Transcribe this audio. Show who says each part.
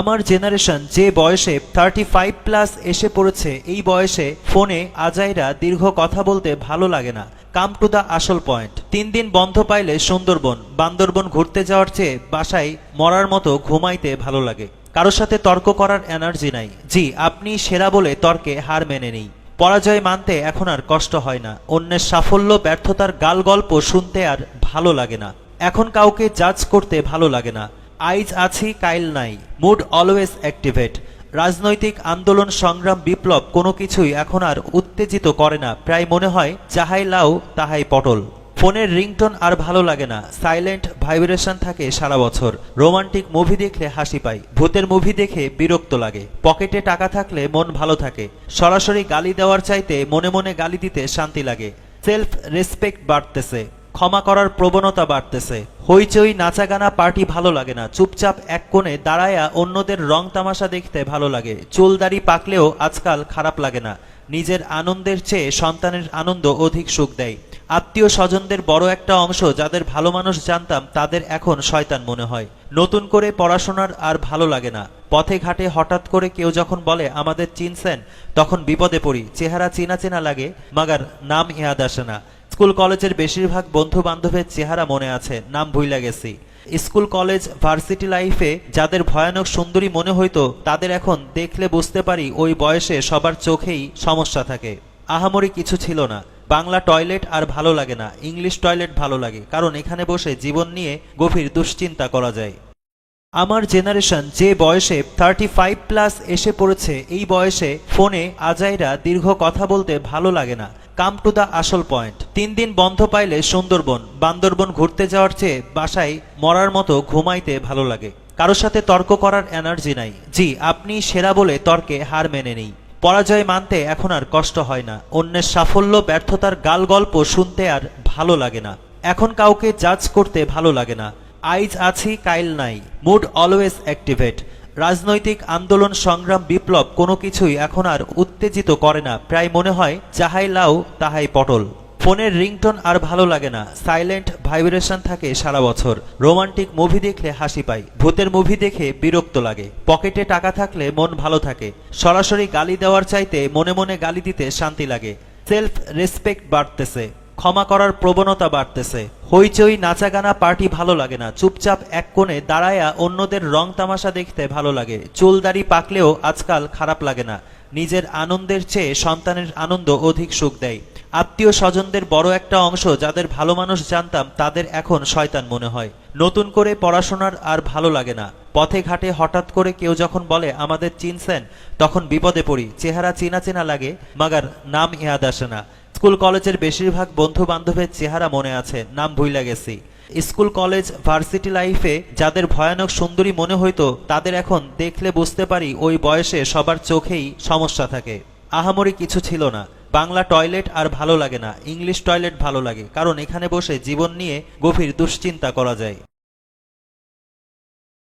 Speaker 1: আমার জেনারেশন যে বয়সে থার্টি ফাইভ প্লাস এসে পড়েছে, এই বয়সে ফোনে আজাইরা দীর্ঘ কথা বলতে ভালো লাগে না। কাম টু দ্য আসল পয়েন্ট তিন দিন বন্ধ পাইলে সুন্দরবন, বান্দরবন ঘুরতে যাওয়ার চেয়ে বাসায় মরার মতো ঘুমাইতে ভালো লাগে। কারোর সাথে তর্ক করার এনার্জি নাই। জি, আপনি সেরা বলে তর্কে হার মেনে নেই। পরাজয় মানতে এখন আর কষ্ট হয় না। অন্যের সাফল্য, ব্যর্থতার গাল গল্প শুনতে আর ভালো লাগে না। এখন কাউকে জাজ করতে ভালো লাগে না। আইজ আছি, কাইল নাই। Mood always activate. রাজনৈতিক আন্দোলন, সংগ্রাম, বিপ্লব, কোনো কিছুই এখন আর উত্তেজিত করে না। প্রায় মনে হয়, যাহাই লাউ তাহাই পটল। ফোনের রিংটোন আর ভালো লাগে না। সাইলেন্ট ভাইব্রেশন থাকে সারা বছর। রোমান্টিক মুভি দেখলে হাসি পাই। ভূতের মুভি দেখে বিরক্ত লাগে। পকেটে টাকা থাকলে মন ভালো থাকে। সরাসরি গালি দেওয়ার চাইতে মনে মনে গালি দিতে শান্তি লাগে। সেলফ রেসপেক্ট বাড়তেছে। ক্ষমা করার প্রবণতা বাড়তেছে। হইচই, নাচাগানা, পার্টি ভালো লাগে না। চুপচাপ এক কোণে দাঁড়ায়া অন্যদের রং তামাশা দেখতে ভালো লাগে। চুলদাড়ি পাকলেও আজকাল খারাপ লাগে না। নিজের আনন্দের চেয়ে সন্তানের আনন্দ অধিক সুখ দেয়। আত্মীয় স্বজনদের বড় একটা অংশ যাদের ভালো মানুষ জানতাম, তাদের এখন শয়তান মনে হয়। নতুন করে পড়াশোনার আর ভালো লাগে না। পথে ঘাটে হঠাৎ করে কেউ যখন বলে, আমাদের চিনছেন? তখন বিপদে পড়ি। চেহারা চেনা চেনা লাগে, মাগার নাম ইয়াদ আসে না। স্কুল কলেজের বেশিরভাগ বন্ধু বান্ধবের চেহারা মনে আছে, নাম ভুইলা গেছি। স্কুল কলেজ, ভার্সিটি লাইফে যাদের ভয়ানক সুন্দরী মনে হইতো, তাদের এখন দেখলে বুঝতে পারি ওই বয়সে সবার চোখেই সমস্যা থাকে। আহামরি কিছু ছিল না। বাংলা টয়লেট আর ভালো লাগে না, ইংলিশ টয়লেট ভালো লাগে, কারণ এখানে বসে জীবন নিয়ে গভীর দুশ্চিন্তা করা যায়। আমার জেনারেশন যে বয়সে থার্টি ফাইভ প্লাস এসে পড়েছে, এই বয়সে ফোনে আজাইরা দীর্ঘ কথা বলতে ভালো লাগে না। কাম টু দ্য আসল পয়েন্ট তিন দিন বন্ধ পাইলে সুন্দরবন, বান্দরবন ঘুরতে যাওয়ার চেয়ে বাসায় মরার মতো ঘুমাইতে ভালো লাগে। কারোর সাথে তর্ক করার এনার্জি নাই। জি, আপনি সেরা বলে তর্কে হার মেনে নেই। পরাজয় মানতে এখন আর কষ্ট হয় না। অন্যের সাফল্য, ব্যর্থতার গাল গল্প শুনতে আর ভালো লাগে না। এখন কাউকে জাজ করতে ভালো লাগে না। আইজ আছি, কাইল নাই। Mood always activate. রাজনৈতিক আন্দোলন, সংগ্রাম, বিপ্লব কোনো কিছুই এখন আর উত্তেজিত করে না। প্রায় মনে হয়, যাহাই লাউ তাহাই পটল। ফোনের রিংটোন আর ভালো লাগে না। সাইলেন্ট ভাইব্রেশন থাকে সারা বছর। রোমান্টিক মুভি দেখলে হাসি পাই। ভূতের মুভি দেখে বিরক্ত লাগে। পকেটে টাকা থাকলে মন ভালো থাকে। সরাসরি গালি দেওয়ার চাইতে মনে মনে গালি দিতে শান্তি লাগে। সেলফ রেসপেক্ট বাড়তেছে। ক্ষমা করার প্রবণতা বাড়তেছে। হইচই, নাচাগানা, পার্টি ভালো লাগে না। চুপচাপ এক কোণে দাঁড়ায়া অন্যদের রং তামাশা দেখতে ভালো লাগে। চুল দাড়ি পাকলেও আজকাল খারাপ লাগে না। নিজের আনন্দের চেয়ে সন্তানের আনন্দ অধিক সুখ দেয়। আত্মীয় স্বজনদের বড় একটা অংশ যাদের ভালো মানুষ জানতাম, তাদের এখন শয়তান মনে হয়। নতুন করে পড়াশোনার আর ভালো লাগে না। পথে ঘাটে হঠাৎ করে কেউ যখন বলে, আমাদের চিনছেন? তখন বিপদে পড়ি। চেহারা চেনা চেনা লাগে, মাগার নাম ইয়াদ আসে না। স্কুল কলেজের বেশিরভাগ বন্ধু বান্ধবের চেহারা মনে আছে, নাম ভুইলা গেছি। স্কুল কলেজ, ভার্সিটি লাইফে যাদের ভয়ানক সুন্দরী মনে হইতো, তাদের এখন দেখলে বুঝতে পারি ওই বয়সে সবার চোখেই সমস্যা থাকে। আহামরি কিছু ছিল না। বাংলা টয়লেট আর ভালো লাগে না, ইংলিশ টয়লেট ভালো লাগে, কারণ এখানে বসে জীবন নিয়ে গভীর দুশ্চিন্তা করা যায়।